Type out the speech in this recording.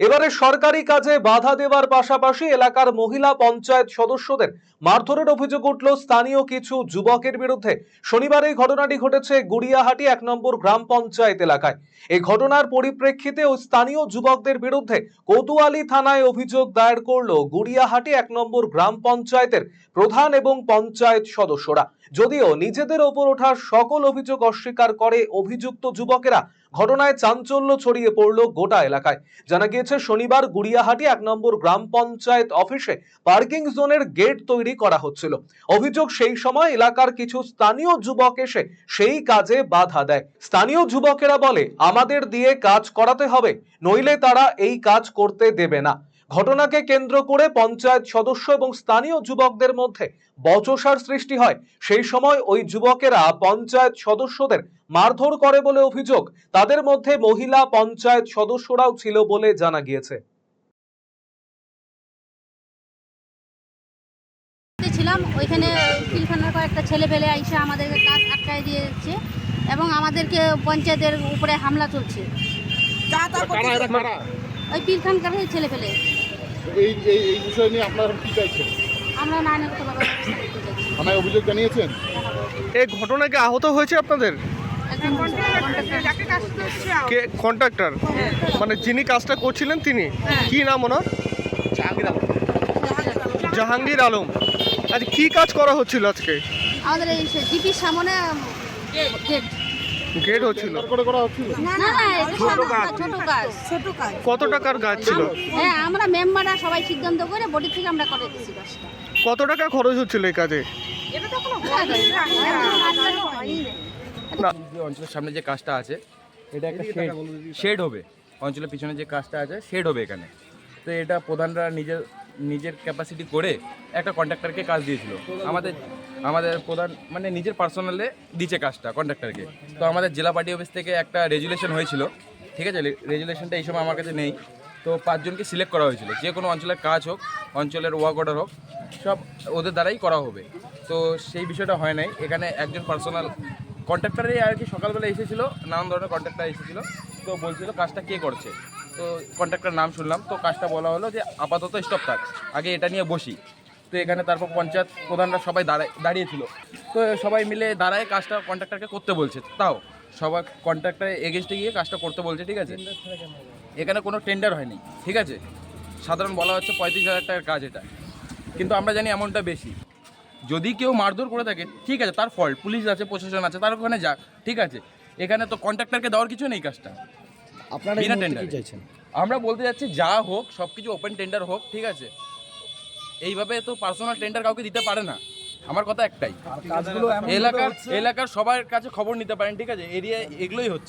এবারে সরকারি কাজে বাধা দেওয়ার পাশাপাশি এলাকার মহিলা পঞ্চায়েত সদস্যদের মারধরের অভিযোগ উঠল স্থানীয় কিছু যুবকের বিরুদ্ধে। শনিবার এই ঘটনাটি ঘটেছে গুড়িয়াহাটি এক নম্বর গ্রাম পঞ্চায়েত এলাকায়। এই ঘটনার পরিপ্রেক্ষিতে ও স্থানীয় যুবকদের বিরুদ্ধে কোতোয়ালি থানায় অভিযোগ দায়ের করল গুড়িয়াহাটি এক নম্বর গ্রাম পঞ্চায়েতের প্রধান এবং পঞ্চায়েত সদস্যরা। যদিও নিজেদের ওপর ওঠা সকল অভিযোগ অস্বীকার করে অভিযুক্ত যুবকেরা ঘটনায় চাঞ্চল্য ছড়িয়ে পড়ল গোটা এলাকায়। জানা গিয়েছে, শনিবার গুড়িয়াহাটি এক নম্বর গ্রাম পঞ্চায়েত অফিসে পার্কিং জোনের গেট তৈরি করা হচ্ছিল। অভিযোগ সেই সময় এলাকার কিছু স্থানীয় যুবক এসে সেই কাজে বাধা দেয়। স্থানীয় যুবকেরা বলে, আমাদের দিয়ে কাজ করাতে হবে, নইলে তারা এই কাজ করতে দেবে না। ঘটনাকে কেন্দ্র করে পঞ্চায়েত সদস্য এবং স্থানীয় যুবকদের মধ্যে বচসার সৃষ্টি হয়। সেই সময় ওই যুবকেরা পঞ্চায়েত সদস্যদের মারধর করে বলে অভিযোগ। তাদের মধ্যে মহিলা পঞ্চায়েত সদস্যরাও ছিল বলে জানা গিয়েছে। ছিলাম ওইখানে পিলখানার কয়েকটা ছেলে পেলে আইসা আমাদেরকে কাজ আটকায় দিয়েছে এবং আমাদেরকে পঞ্চায়েতের উপরে হামলা চলছে। ওই পিলখানকার ছেলে পেলে। এই এই এই বিষয় নিয়ে আপনারা কি চাইছেন? আমরা থানায় অভিযোগ জানিয়েছেন? এই ঘটনায় কি আহত হয়েছে আপনাদের? কে কন্ট্রাক্টর? মানে যিনি কাজটা করছিলেন তিনি? কি নাম ওনার? জাহাঙ্গীর আলম। আচ্ছা কি কাজ করা হচ্ছিল আজকে? আমাদের এই জিপির সামনে গেট গেট হচ্ছিল। তারপরে না না এটা সামনে কাজ, ছোট কাজ ছোট কাজ কত টাকার গাছ ছিল? হ্যাঁ আমরা মেম্বাররা সবাই সিদ্ধান্ত করে বডি থেকে আমরা করে কাজটা কত টাকা খরচ হচ্ছিল এই কাজে? যে অঞ্চলের সামনে যে কাজটা আছে এটা একটা শেড শেড হবে। অঞ্চলের পিছনে যে কাজটা আছে শেড হবে এখানে। তো এটা প্রধানরা নিজের নিজের ক্যাপাসিটি করে একটা কন্ট্রাক্টরকে কাজ দিয়েছিল। আমাদের আমাদের প্রধান মানে নিজের পার্সোনালে দিচ্ছে কাজটা কন্ট্রাক্টরকে তো আমাদের জেলা পার্টি অফিস থেকে একটা রেজুলেশন হয়েছিল। ঠিক আছে? রেজুলেশনটা এই সময় আমার কাছে নেই। তো পাঁচজনকে সিলেক্ট করা হয়েছিল। যে কোনো অঞ্চলের কাজ হোক, অঞ্চলের ওয়ার্ক অর্ডার হোক, সব ওদের দ্বারাই করা হবে। তো সেই বিষয়টা হয় নাই। এখানে একজন পার্সোনাল কন্ট্রাক্টারই আর কি সকালবেলা এসেছিল, নানান ধরনের কন্ট্রাক্টর এসেছিল। তো বলছিল কাজটা কে করছে? তো কন্ট্রাক্টর নাম শুনলাম। তো কাজটা বলা হলো যে আপাতত স্টপ থাক। আগে এটা নিয়ে বসি। তো এখানে তারপর পঞ্চায়েত প্রধানরা সবাই দাঁড়ায় দাঁড়িয়েছিল তো সবাই মিলে দাঁড়ায় কাজটা কন্ট্রাক্টরকে করতে বলছে। তাও সবাই কন্ট্রাক্টর এগেনস্টে গিয়ে কাজটা করতে বলছে ঠিক আছে? এখানে কোনো টেন্ডার হয়নি ঠিক আছে? সাধারণ বলা হচ্ছে পঁয়ত্রিশ হাজার টাকার কাজ এটা। কিন্তু আমরা জানি এমনটা বেশি। যদি কেউ মারধর করে থাকে ঠিক আছে তার ফল্ট পুলিশ আছে প্রশাসন আছে তার ওখানে যাক ঠিক আছে? এখানে তো কন্ট্রাক্টরকে দেওয়ার কিছু নেই কাজটা। আপনারা বিনা চাইছেন? আমরা বলতে যাচ্ছি যা হোক সব কিছু ওপেন টেন্ডার হোক ঠিক আছে? এইভাবে তো পার্সোনাল টেন্ডার কাউকে দিতে পারে না। আমার কথা একটাই। এলাকার এলাকার সবার কাছে খবর নিতে পারেন ঠিক আছে? এরিয়া এগুলোই হচ্ছে।